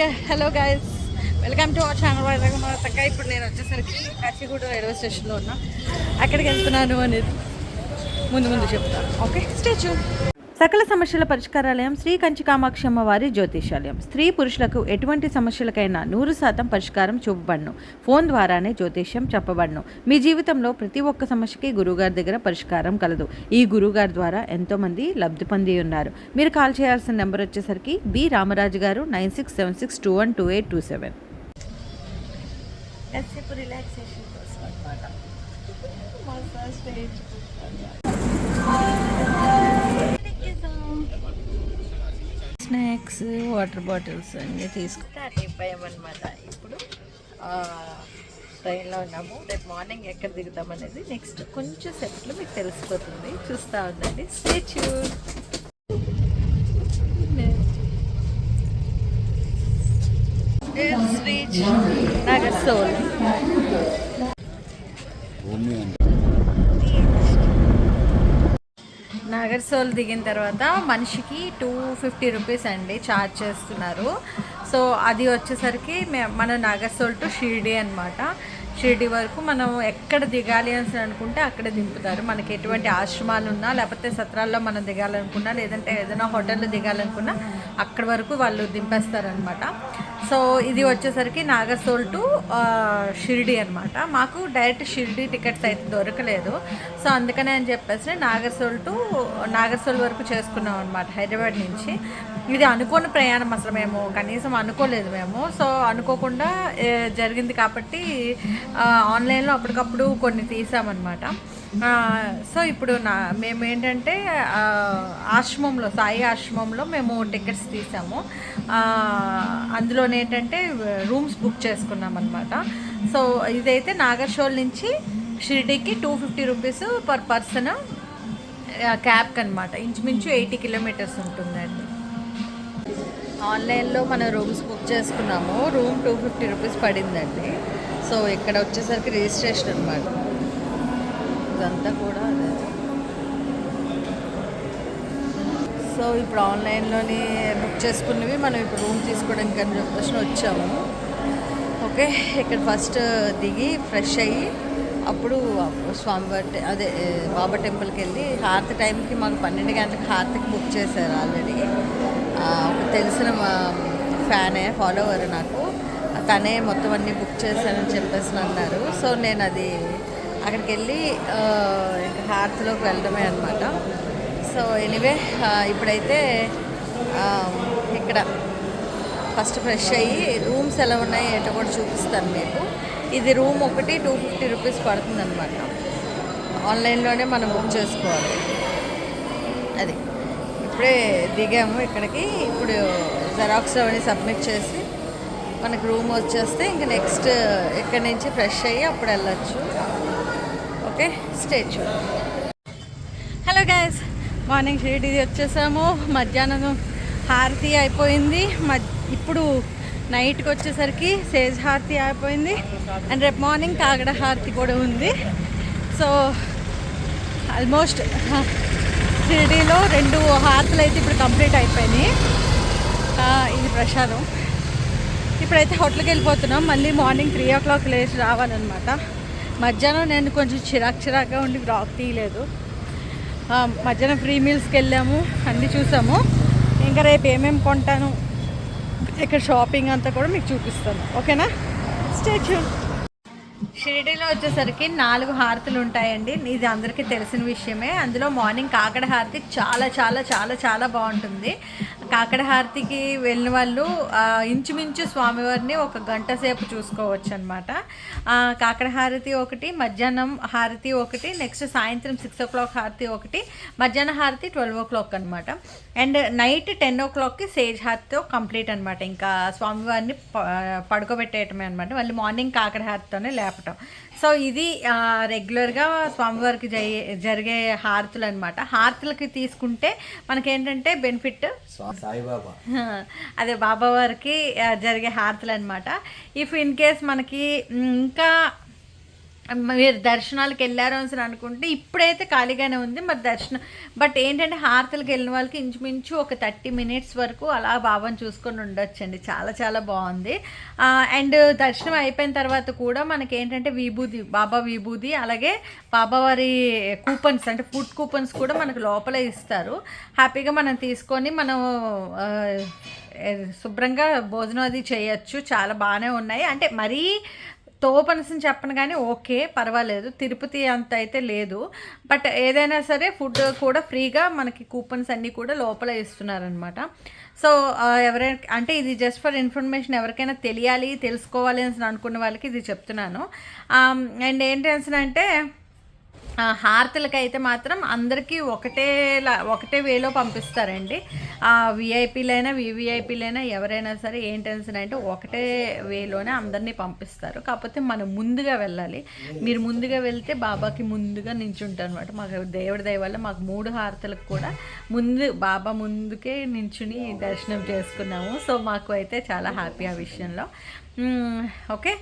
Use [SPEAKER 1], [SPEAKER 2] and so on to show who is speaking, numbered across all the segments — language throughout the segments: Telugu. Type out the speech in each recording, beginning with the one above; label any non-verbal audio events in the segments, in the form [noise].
[SPEAKER 1] Okay hello guys welcome to our channel Vizag తక్క ఇప్పుడు నేను వచ్చేసరికి కాచిగూడ రైల్వే స్టేషన్లో ఉన్నా. అక్కడికి వెళ్తున్నాను అనేది ముందు ముందు చెప్తాను ఓకే స్టేచ్యూ సకల సమస్యల పరిష్కారాలయం శ్రీ కంచి కామాక్షి అమ్మవారి జ్యోతిషాలయం. స్త్రీ పురుషులకు ఎటువంటి సమస్యలకైనా నూరు శాతం పరిష్కారం చూపబడను. ఫోన్ ద్వారానే జ్యోతిష్యం చెప్పబడను. మీ జీవితంలో ప్రతి ఒక్క సమస్యకి గురువుగారి దగ్గర పరిష్కారం కలదు. ఈ గురువుగారి ద్వారా ఎంతోమంది లబ్ధి పొంది ఉన్నారు. మీరు కాల్ చేయాల్సిన నెంబర్ వచ్చేసరికి B Ramaraju garu nine six seven six two one two eight two seven. Relaxation కోసం అనమాట స్నాక్స్ వాటర్ బాటిల్స్ అన్నీ తీసుకుంటే అయిపోయామన్నమాట ఇప్పుడు ట్రైన్లో ఉన్నాము. రేపు మార్నింగ్ ఎక్కడ దిగుతామనేది నెక్స్ట్ కొంచెం సేపట్లో మీకు తెలిసిపోతుంది. చూస్తూ ఉండండి. స్టేచ్యూ నాగసోల్ నాగర్సోల్ దిగిన తర్వాత మనిషికి టూ ఫిఫ్టీ రూపీస్ అండి ఛార్జ్ చేస్తున్నారు. సో అది వచ్చేసరికి మే- మన నాగర్సోల్ టు షిర్డీ అనమాట షిర్డీ వరకు మనం ఎక్కడ దిగాలి అని అనుకుంటే అక్కడ దింపుతారు. మనకి ఎటువంటి ఆశ్రమాలు ఉన్నా లేకపోతే సత్రాల్లో మనం దిగాలనుకున్నా లేదంటే ఏదైనా హోటల్లో దిగాలనుకున్నా అక్కడ వరకు వాళ్ళు దింపేస్తారనమాట సో ఇది వచ్చేసరికి నాగర్సోల్ టు షిరిడి అనమాట మాకు డైరెక్ట్ షిరిడి టికెట్స్ అయితే దొరకలేదు. సో అందుకనే అని చెప్పేసి నాగర్సోల్ టు నాగర్సోల్ వరకు చేసుకున్నాం అనమాట హైదరాబాద్ నుంచి. ఇది అనుకోని ప్రయాణం అసలు మేము కనీసం అనుకోలేదు మేము. సో అనుకోకుండా జరిగింది కాబట్టి ఆన్లైన్లో అప్పటికప్పుడు కొన్ని తీసామన్నమాట. సో ఇప్పుడు నా మేము ఏంటంటే ఆశ్రమంలో సాయి ఆశ్రమంలో మేము టికెట్స్ తీసాము. అందులో ఏంటంటే రూమ్స్ బుక్ చేసుకున్నాం అనమాట సో ఇదైతే నాగర్షోల్ నుంచి షిరిడీకి two fifty rupees per person క్యాబ్కి అనమాట ఇంచుమించు ఎయిటీ కిలోమీటర్స్ ఉంటుందండి. ఆన్లైన్లో మనం రూమ్స్ బుక్ చేసుకున్నాము. రూమ్ టూ ఫిఫ్టీ రూపీస్ పడిందండి. సో ఇక్కడ వచ్చేసరికి రిజిస్ట్రేషన్ అనమాట ఇదంతా కూడా అదే. సో ఇప్పుడు ఆన్లైన్లోనే బుక్ చేసుకున్నవి మనం ఇప్పుడు రూమ్ తీసుకోవడానికి అని చెప్పేసి వచ్చాము. ఓకే ఇక్కడ ఫస్ట్ దిగి ఫ్రెష్ అయ్యి అప్పుడు స్వామివారి అదే బాబా టెంపుల్కి వెళ్ళి హారతి టైంకి మాకు పన్నెండు గంటలకు హారతికి బుక్ చేశారు ఆల్రెడీ. ఒక తెలిసిన ఫ్యానే ఫాలోవర్ నాకు. తనే మొత్తం అన్నీ బుక్ చేశానని చెప్పేసి అన్నారు. సో నేను అది అక్కడికి వెళ్ళి ఇంకా హారతిలోకి వెళ్ళడమే అనమాట సో ఎనీవే ఇప్పుడైతే ఇక్కడ ఫస్ట్ ఫ్రెష్ అయ్యి రూమ్స్ ఎలా ఉన్నాయి ఏంటో కూడా చూపిస్తాను మీకు. ఇది రూమ్ ఒకటి టూ ఫిఫ్టీ రూపీస్ పడుతుంది అనమాట ఆన్లైన్లోనే మనం బుక్ చేసుకోవాలి. అది. ఇప్పుడే దిగాము ఇక్కడికి. ఇప్పుడు జెరాక్స్ అవన్నీ సబ్మిట్ చేసి మనకు రూమ్ వచ్చేస్తే ఇంక నెక్స్ట్ ఇక్కడ నుంచి ఫ్రెష్ అయ్యి అప్పుడు వెళ్ళొచ్చు. Okay statue hello guys morning Shirdi వచ్చేసాము. మధ్యాహ్నం హారతి అయిపోయింది. ఇప్పుడు నైట్కి వచ్చేసరికి సేజ్ హారతి అయిపోయింది. అండ్ రేపు మార్నింగ్ కాగడ హారతి కూడా ఉంది. సో ఆల్మోస్ట్ షిరిడీలో రెండు హారతులు అయితే ఇప్పుడు కంప్లీట్ అయిపోయినాయి. ఇది ప్రసాదం. ఇప్పుడైతే హోటల్కి వెళ్ళిపోతున్నాం. మళ్ళీ మార్నింగ్ త్రీ ఓ క్లాక్ లేచి రావాలన్నమాట. మధ్యాహ్నం నేను కొంచెం చిరాక్ చిరాక్గా ఉండి బ్లాక్ తీయలేదు. మధ్యాహ్నం ఫ్రీ మీల్స్కి వెళ్ళాము అన్నీ చూసాము. ఇంకా రేపు ఏమేమి కొంటాను ఇక్కడ షాపింగ్ అంతా కూడా మీకు చూపిస్తాను. ఓకేనా? స్టేచ్యూ షిరిడీలో వచ్చేసరికి నాలుగు హారతులు ఉంటాయండి. ఇది అందరికీ తెలిసిన విషయమే. అందులో మార్నింగ్ కాకడ హారతి చాలా చాలా చాలా చాలా బాగుంటుంది. కాకడ హారతికి వెళ్ళిన వాళ్ళు ఇంచుమించు స్వామివారిని ఒక గంట సేపు చూసుకోవచ్చు అనమాట కాకడ హారతి ఒకటి మధ్యాహ్నం హారతి ఒకటి నెక్స్ట్ సాయంత్రం సిక్స్ ఓ క్లాక్ హారతి ఒకటి మధ్యాహ్న హారతి ట్వెల్వ్ ఓ క్లాక్ అనమాట అండ్ నైట్ టెన్ ఓ క్లాక్కి సేజ్ హారతితో కంప్లీట్ అనమాట ఇంకా స్వామివారిని ప- పడుకోబెట్టేయటమే అనమాట మళ్ళీ మార్నింగ్ కాకడ హారతితోనే లేపటం. సో ఇది రెగ్యులర్గా స్వామివారికి జరి జరిగే హారతులు అనమాట హారతులకి తీసుకుంటే మనకేంటంటే బెనిఫిట్
[SPEAKER 2] సాయిబాబా. [laughs]
[SPEAKER 1] అదే బాబా వారికి జరిగే హారతులు అనమాట ఇఫ్ ఇన్ కేస్ మనకి ఇంకా మీరు దర్శనాలకు వెళ్ళారు అని అనుకుంటే ఇప్పుడైతే ఖాళీగానే ఉంది. మరి దర్శనం బట్ ఏంటంటే హారతలకు వెళ్ళిన వాళ్ళకి ఇంచుమించు ఒక థర్టీ మినిట్స్ వరకు అలా భావం చూసుకొని ఉండొచ్చండి. చాలా చాలా బాగుంది. అండ్ దర్శనం అయిపోయిన తర్వాత కూడా మనకి ఏంటంటే విభూది బాబా విభూది అలాగే బాబావారి కూపన్స్ అంటే ఫుడ్ కూపన్స్ కూడా మనకు లోపలే ఇస్తారు. హ్యాపీగా మనం తీసుకొని మనం శుభ్రంగా భోజనం అది చేయొచ్చు. చాలా బాగానే ఉన్నాయి. అంటే మరీ తోపనసని చెప్పను కానీ ఓకే పర్వాలేదు. తిరుపతి అంత అయితే లేదు. బట్ ఏదైనా సరే ఫుడ్ కూడా ఫ్రీగా మనకి కూపన్స్ అన్నీ కూడా లోపల ఇస్తున్నారనమాట సో ఎవరైనా అంటే ఇది జస్ట్ ఫర్ ఇన్ఫర్మేషన్ ఎవరికైనా తెలియాలి తెలుసుకోవాలి అని అనుకున్న వాళ్ళకి ఇది చెప్తున్నాను. అండ్ ఏంటి అంటే హారతులకైతే మాత్రం అందరికీ ఒకటే ఒకటే వేలో పంపిస్తారండి. విఐపీలైనా వివిఐపీలైనా ఎవరైనా సరే ఏం టెన్షన్ అంటే ఒకటే వేలోనే అందరినీ పంపిస్తారు. కాకపోతే మనం ముందుగా వెళ్ళాలి. మీరు ముందుగా వెళ్తే బాబాకి ముందుగా నించుంటారు అనమాట మాకు దేవుడి దయ వల్ల మాకు మూడు హారతులకు కూడా ముందు బాబా ముందుకే నించుని దర్శనం చేసుకున్నాము. సో మాకు అయితే చాలా హ్యాపీ ఆ విషయంలో. Hmm, ఓకే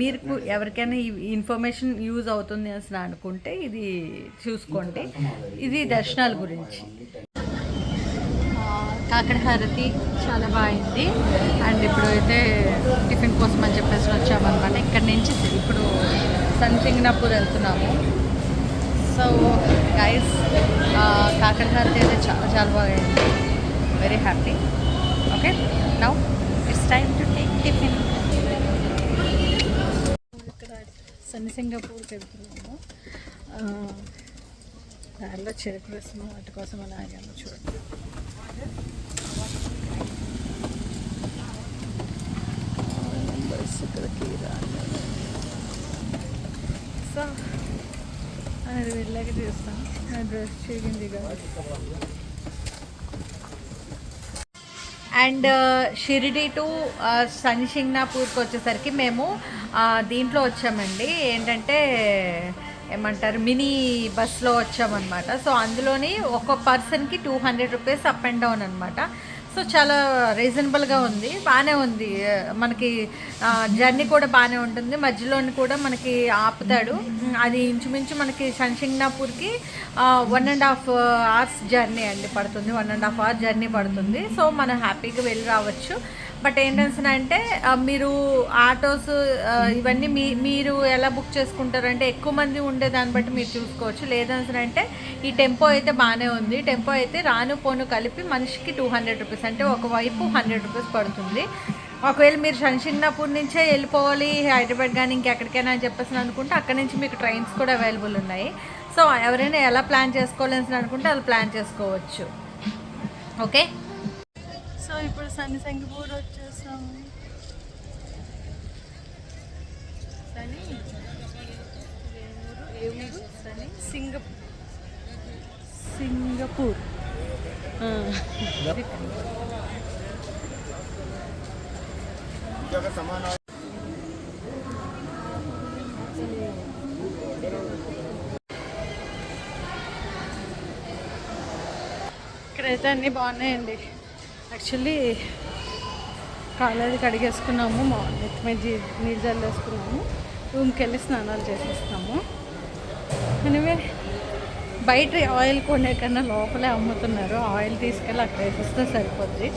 [SPEAKER 1] మీరు ఎవరికైనా ఈ ఇన్ఫర్మేషన్ యూజ్ అవుతుంది అని అనుకుంటే ఇది చూసుకోండి. ఇది దర్శనాల గురించి. కాకడ హారతి చాలా బాగుంది అండ్ ఇప్పుడు అయితే టిఫిన్ కోసం అని చెప్పేసి వచ్చామన్నమాట. ఇక్కడ నుంచి ఇప్పుడు సన్సింగ్నాపూర్ వెళ్తున్నాము. సో గైస్ కాకడ హారతి అయితే చాలా చాలా బాగుంది very happy okay now it's time to take tiffin ఇక్కడ సన్ని సింగపూర్కి వెళ్తున్నాము దారిలో చెరుకు రసము వాటి కోసం అని ఆగాము చూడండి. ఇక్కడికి సో అది వెళ్ళాక చేస్తాను నా డ్రెస్ చేయింది అండ్ షిరిడి టు శనిషింగ్నాపూర్కి వచ్చేసరికి మేము దీంట్లో వచ్చామండి. ఏంటంటే ఏమంటారు మినీ బస్లో వచ్చామన్నమాట. సో అందులోని ఒక పర్సన్కి two hundred rupees up and down అనమాట సో చాలా రీజనబుల్గా ఉంది. బాగానే ఉంది. మనకి జర్నీ కూడా బాగానే ఉంటుంది. మధ్యలోని కూడా మనకి ఆపుతాడు. అది ఇంచుమించు మనకి శంషింగ్నాపూర్కి one and half hours journey అండి పడుతుంది. One and half hour journey పడుతుంది. సో మనం హ్యాపీగా వెళ్ళి రావచ్చు. బట్ ఏంటంటే మీరు ఆటోస్ ఇవన్నీ మీ మీరు ఎలా బుక్ చేసుకుంటారంటే ఎక్కువ మంది ఉండే దాన్ని బట్టి మీరు చూసుకోవచ్చు. లేదంటే అంటే ఈ టెంపో అయితే బాగానే ఉంది. టెంపో అయితే రాను పోను కలిపి మనిషికి టూ హండ్రెడ్ రూపీస్ అంటే ఒకవైపు హండ్రెడ్ రూపీస్ పడుతుంది. ఒకవేళ మీరు శంషింగ్నాపూర్ నుంచే వెళ్ళిపోవాలి హైదరాబాద్ కానీ ఇంకెక్కడికైనా అని చెప్పేసి అనుకుంటే అక్కడ నుంచి మీకు ట్రైన్స్ కూడా అవైలబుల్ ఉన్నాయి. సో ఎవరైనా ఎలా ప్లాన్ చేసుకోవాలని అనుకుంటే అలా ప్లాన్ చేసుకోవచ్చు. ఓకే? ఇప్పుడు సన్ని సంగపూర్ వచ్చేసాము సని? ఏ ఊరు? సని? సింగపూర్ సింగపూర్. ఇక్కడైతే అన్నీ బాగున్నాయండి. యాక్చువల్లీ కాలేజీ కడిగేసుకున్నాము మా నెత్తి మీద జీ- నీళ్ళు జల్లేసుకున్నాము రూమ్కి వెళ్ళి స్నానాలు చేసేస్తాము. ఎనివే బయట ఆయిల్ కొనే కన్నా లోపలే అమ్ముతున్నారు. ఆయిల్ తీసుకెళ్ళి అక్కడ వేసిస్తే సరిపోద్ది.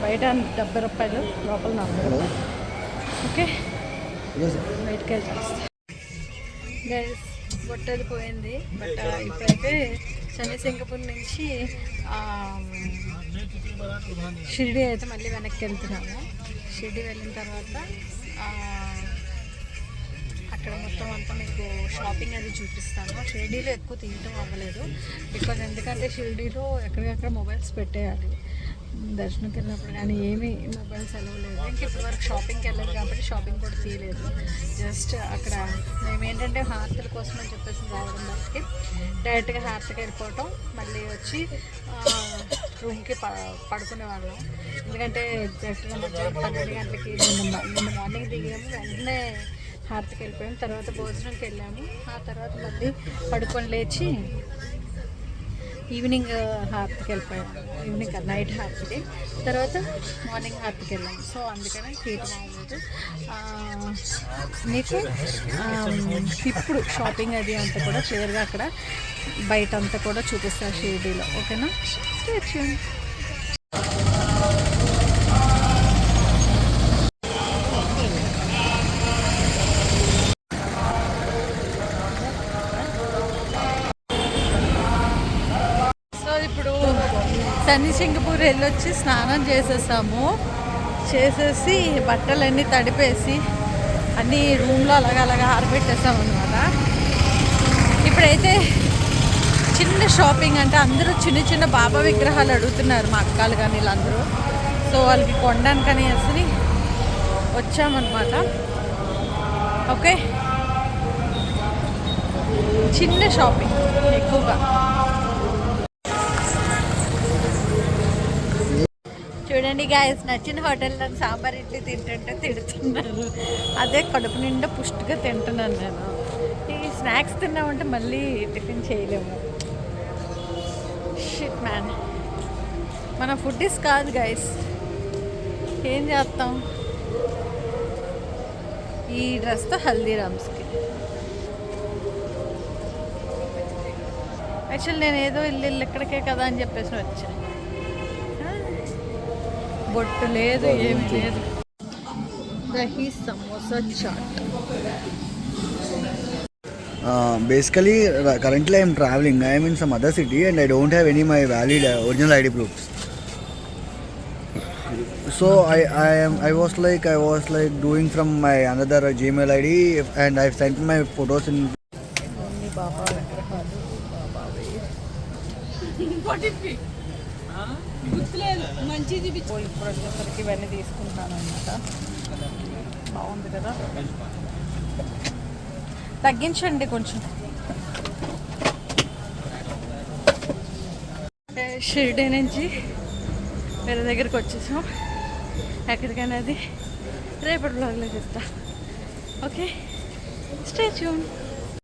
[SPEAKER 1] బయట డెబ్బై రూపాయలు లోపల నలభై ఓకే? బయటకి వెళ్ళి చేస్తాం. గైస్ బొట్టది పోయింది. బట్ ఇప్పుడైతే శని సింగపూర్ నుంచి షిరిడి అయితే మళ్ళీ వెనక్కి వెళ్తున్నాము. షిరిడి వెళ్ళిన తర్వాత అక్కడ మొత్తం అంతా మీకు షాపింగ్ అది చూపిస్తాను. షిరిడీలో ఎక్కువ తీయటం అవ్వలేదు. బికాజ్ ఎందుకంటే షిరిడీలో ఎక్కడికక్కడ మొబైల్స్ పెట్టేయాలి. దర్శనంకి వెళ్ళినప్పుడు కానీ ఏమీ మొబైల్స్ సెలవు లేదు. ఇంక ఇప్పటి వరకు షాపింగ్కి వెళ్ళదు కాబట్టి షాపింగ్ కూడా తీయలేదు. జస్ట్ అక్కడ మేము ఏంటంటే హారతుల కోసం అని చెప్పేసి రావడం బయటికి డైరెక్ట్గా హారతికి వెళ్ళిపోవటం మళ్ళీ వచ్చి రూమ్కి ప పడుకునే వాళ్ళం. ఎందుకంటే జస్ట్ మధ్యాహ్నం పన్నెండు గంటలకి నిన్న మార్నింగ్ దిగాము వెంటనే హారతికి వెళ్ళిపోయాము తర్వాత భోజనంకి వెళ్ళాము. ఆ తర్వాత మళ్ళీ పడుకొని లేచి
[SPEAKER 2] ఈవినింగ్ హార్త్కి వెళ్ళిపోయాం. ఈవినింగ్ నైట్ హార్త్కి తర్వాత మార్నింగ్ హార్త్కి వెళ్ళాం. సో అందుకనే హీట్ బాగుంది మీకు ఇప్పుడు షాపింగ్ అది అంతా కూడా క్లియర్గా అక్కడ బయట అంతా కూడా చూపిస్తారు షిరిడీలో. ఓకేనా? Stay
[SPEAKER 1] సన్ని వెళ్ళి వెళ్ళొచ్చి స్నానం చేసేసాము. చేసేసి బట్టలన్నీ తడిపేసి అన్నీ రూమ్లో అలాగా అలాగా ఆరబెట్టేసాం అనమాట ఇప్పుడైతే చిన్న షాపింగ్ అంటే అందరూ చిన్న చిన్న బాబా విగ్రహాలు అడుగుతున్నారు మా అక్కలు కానీ వీళ్ళందరూ. సో వాళ్ళకి కొనడానికని అసలు వచ్చామన్నమాట. ఓకే. చిన్న షాపింగ్ ఎక్కువగా. చూడండి గాయస్ నచ్చిన హోటల్లో సాంబార్ ఇడ్లీ తింటుంటే తిడుతున్నారు. అదే కడుపు నిండా పుష్టిగా తింటున్నాను నేను. ఈ స్నాక్స్ తిన్నామంటే మళ్ళీ టిఫిన్ చేయలేము. షిట్ మ్యాన్ మన ఫుడ్ ఇస్ కాదు గైస్ ఏం చేస్తాం? ఈ డ్రెస్తో హల్దీరామ్స్కి. యాక్చువల్ నేను ఏదో ఇల్లు ఇల్లు ఇక్కడికే కదా అని చెప్పేసి వచ్చాను. బొట్టు లేదు ఏమీ లేదు dahi samosa chaat
[SPEAKER 3] Uh, basically, uh, currently I'm traveling. I am in some other city and I don't have any my valid uh, original ID proofs. So I, I am I was like I was like doing from my another uh, Gmail ID
[SPEAKER 1] ఇప్పుడు వచ్చేసరికి ఇవన్నీ తీసుకుంటాను అనమాట బాగుంది కదా? తగ్గించండి కొంచెం. ఏ, షిరిడి నుంచి వేరే దగ్గరికి వచ్చేసాం. ఎక్కడికైనా అది. రేపటి బ్లాగ్లో చెప్తా ఓకే? Stay tune